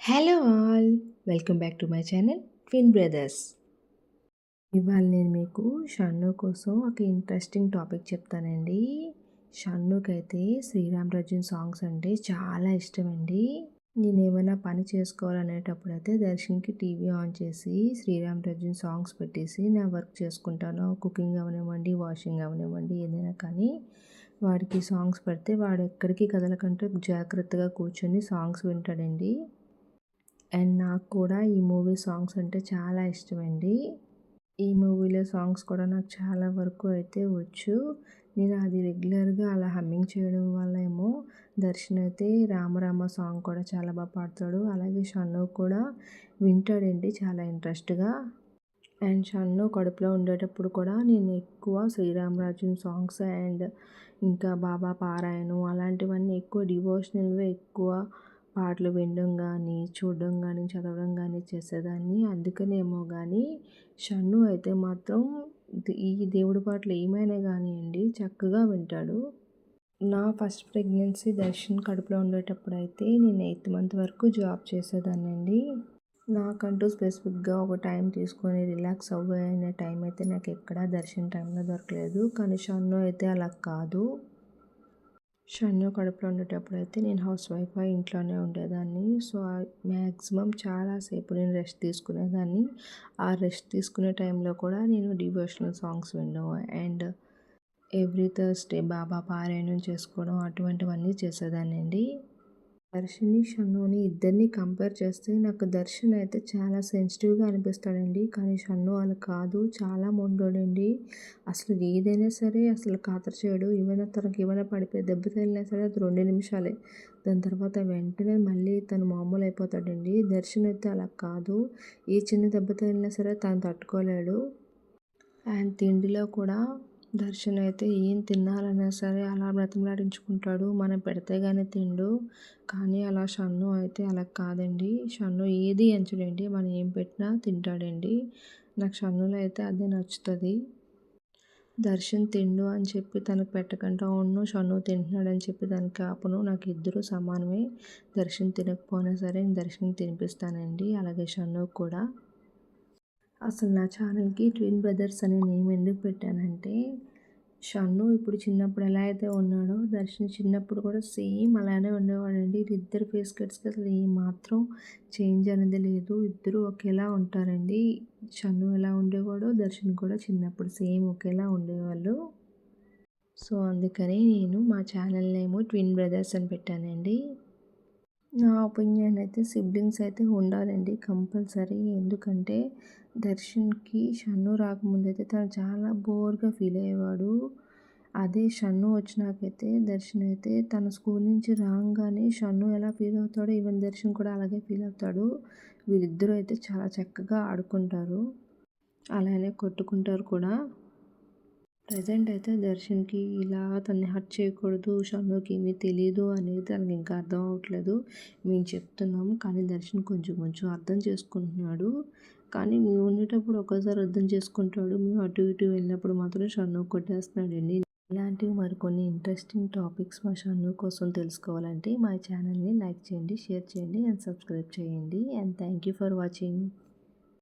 Hello all welcome back to my channel twin brothers ఇవాళ నేను మీకు షన్ను కోసం ఒక ఇంట్రెస్టింగ్ టాపిక్ చెప్తానండి. షన్నుకైతే శ్రీరామ్ రజన్ సాంగ్స్ అంటే చాలా ఇష్టం అండి నేను ఏమైనా పని చేసుకోవాలనేటప్పుడు అయితే దర్శన్కి టీవీ ఆన్ చేసి శ్రీరామ్ రజన్ సాంగ్స్ పెట్టేసి నా వర్క్ చేసుకుంటాను. కుకింగ్ అవనివ్వండి వాషింగ్ అవనివ్వండి ఏదైనా కానీ వాడికి సాంగ్స్ పెడితే వాడు ఎక్కడికి కదలకంటే జాగ్రత్తగా కూర్చొని సాంగ్స్ వింటాడండి. అండ్ నాకు కూడా ఈ మూవీ సాంగ్స్ అంటే చాలా ఇష్టమండి. ఈ మూవీలో సాంగ్స్ కూడా నాకు చాలా వరకు అయితే వచ్చు. నేను అది రెగ్యులర్గా అలా హమ్మింగ్ చేయడం వల్ల ఏమో దర్శన్ అయితే రామరామ సాంగ్ కూడా చాలా బాగా పాడతాడు. అలాగే షన్ను కూడా వింటాడండి చాలా ఇంట్రెస్ట్గా. అండ్ షన్ను కడుపులో ఉండేటప్పుడు కూడా నేను ఎక్కువ శ్రీరామరాజు సాంగ్స్ అండ్ ఇంకా బాబా పారాయణం అలాంటివన్నీ ఎక్కువ డివోషనల్వే ఎక్కువ పాటలు వినడం కానీ చూడడం కానీ చదవడం కానీ చేసేదాన్ని. అందుకనేమో కానీ షన్ను అయితే మాత్రం ఈ దేవుడి పాటలు ఏమైనా కానివ్వండి చక్కగా వింటాడు. నా ఫస్ట్ ప్రెగ్నెన్సీ దర్శన్ కడుపులో ఉండేటప్పుడు అయితే నేను ఎయిత్ మంత్ వరకు జాబ్ చేసేదాన్నండి. నాకంటూ స్పెసిఫిక్గా ఒక టైం తీసుకొని రిలాక్స్ అవ్వే టైం అయితే నాకు ఎక్కడా దర్శన్ టైంలో దొరకలేదు. కానీ షన్ను అయితే అలా కాదు. షన్ను కడుపులో ఉండేటప్పుడు అయితే నేను హౌస్ వైఫ్ ఇంట్లోనే ఉండేదాన్ని. సో మ్యాక్సిమం చాలాసేపు నేను రెస్ట్ తీసుకునేదాన్ని. ఆ రెస్ట్ తీసుకునే టైంలో కూడా నేను డివోషనల్ సాంగ్స్ వినడం అండ్ ఎవ్రీ థర్స్డే బాబా పారాయణం చేసుకోవడం అటువంటివన్నీ చేసేదాన్ని అండి దర్శిని షన్నుని ఇద్దరిని కంపేర్ చేస్తే నాకు దర్శన్ అయితే చాలా సెన్సిటివ్గా అనిపిస్తాడండి. కానీ షన్ను అలా కాదు. చాలా మొండోడండి. అసలు ఏదైనా సరే అసలు ఖాతరు చేయడు. ఏమైనా తనకి ఏమైనా పడిపోయి దెబ్బ తగిలినా సరే అది రెండు నిమిషాలే. దాని తర్వాత వెంటనే మళ్ళీ తను మామూలు అయిపోతాడండి. దర్శన్ అయితే అలా కాదు. ఏ చిన్న దెబ్బ తగిలినా సరే తను తట్టుకోలేడు. అండ్ తిండిలో కూడా దర్శన్ అయితే ఏం తినాలన్నా సరే అలా బ్రతిమలాడించుకుంటాడు. మనం పెడితే కానీ తిండు. కానీ అలా షన్ను అయితే అలా కాదండి. షన్ను ఏది ఎంచడండి మనం ఏం పెట్టినా తింటాడండి. నాకు షన్నులో అయితే అదే నచ్చుతుంది. దర్శన్ తిండు అని చెప్పి తనకు పెట్టకుండా ఉన్ను షన్ను తింటున్నాడని చెప్పి దానికి ఆపను. నాకు ఇద్దరు సమానమే. దర్శన్ తినకపోయినా సరే దర్శనం తినిపిస్తానండి. అలాగే షన్ను కూడా. అసలు నా ఛానల్కి ట్విన్ బ్రదర్స్ అనే నేమ్ ఎందుకు పెట్టానంటే షన్ను ఇప్పుడు చిన్నప్పుడు ఎలా అయితే ఉన్నాడో దర్శన్ చిన్నప్పుడు కూడా సేమ్ అలానే ఉండేవాడండి. ఇద్దరు ఫేస్ కట్స్కి అసలు ఏమాత్రం చేంజ్ అనేది లేదు. ఇద్దరు ఒకేలా ఉంటారండి. షన్ను ఎలా ఉండేవాడో దర్శన్ కూడా చిన్నప్పుడు సేమ్ ఒకేలా ఉండేవాళ్ళు. సో అందుకని నేను మా ఛానల్ నేమో ట్విన్ బ్రదర్స్ అని పెట్టానండి. నా ఒపీనియన్ అయితే సిబ్లింగ్స్ అయితే ఉండాలండి కంపల్సరీ. ఎందుకంటే దర్శన్కి షన్ను రాకముందు అయితే తను చాలా బోర్గా ఫీల్ అయ్యేవాడు. అదే షన్ను వచ్చినాకైతే దర్శన్ అయితే తన స్కూల్ నుంచి రాగానే షన్ను ఎలా ఫీల్ అవుతాడో ఈవెన్ దర్శన్ కూడా అలాగే ఫీల్ అవుతాడు. వీరిద్దరూ అయితే చాలా చక్కగా ఆడుకుంటారు. అలానే కొట్టుకుంటారు కూడా. ప్రజెంట్ అయితే దర్శన్కి ఇలా తనని హర్ట్ చేయకూడదు షన్నుకి ఏమీ తెలియదు అనేది తనకి ఇంకా అర్థం అవ్వట్లేదు. మేము చెప్తున్నాము కానీ దర్శన్ కొంచెం కొంచెం అర్థం చేసుకుంటున్నాడు. కానీ మేము ఉండేటప్పుడు ఒకసారి అర్థం చేసుకుంటాడు. మేము అటు ఇటు వెళ్ళినప్పుడు మాత్రం షన్ను కొట్టేస్తున్నాడండి. ఇలాంటివి మరికొన్ని ఇంట్రెస్టింగ్ టాపిక్స్ మా షన్ను కోసం తెలుసుకోవాలంటే మా ఛానల్ని లైక్ చేయండి షేర్ చేయండి అండ్ సబ్స్క్రైబ్ చేయండి. And thank you for watching.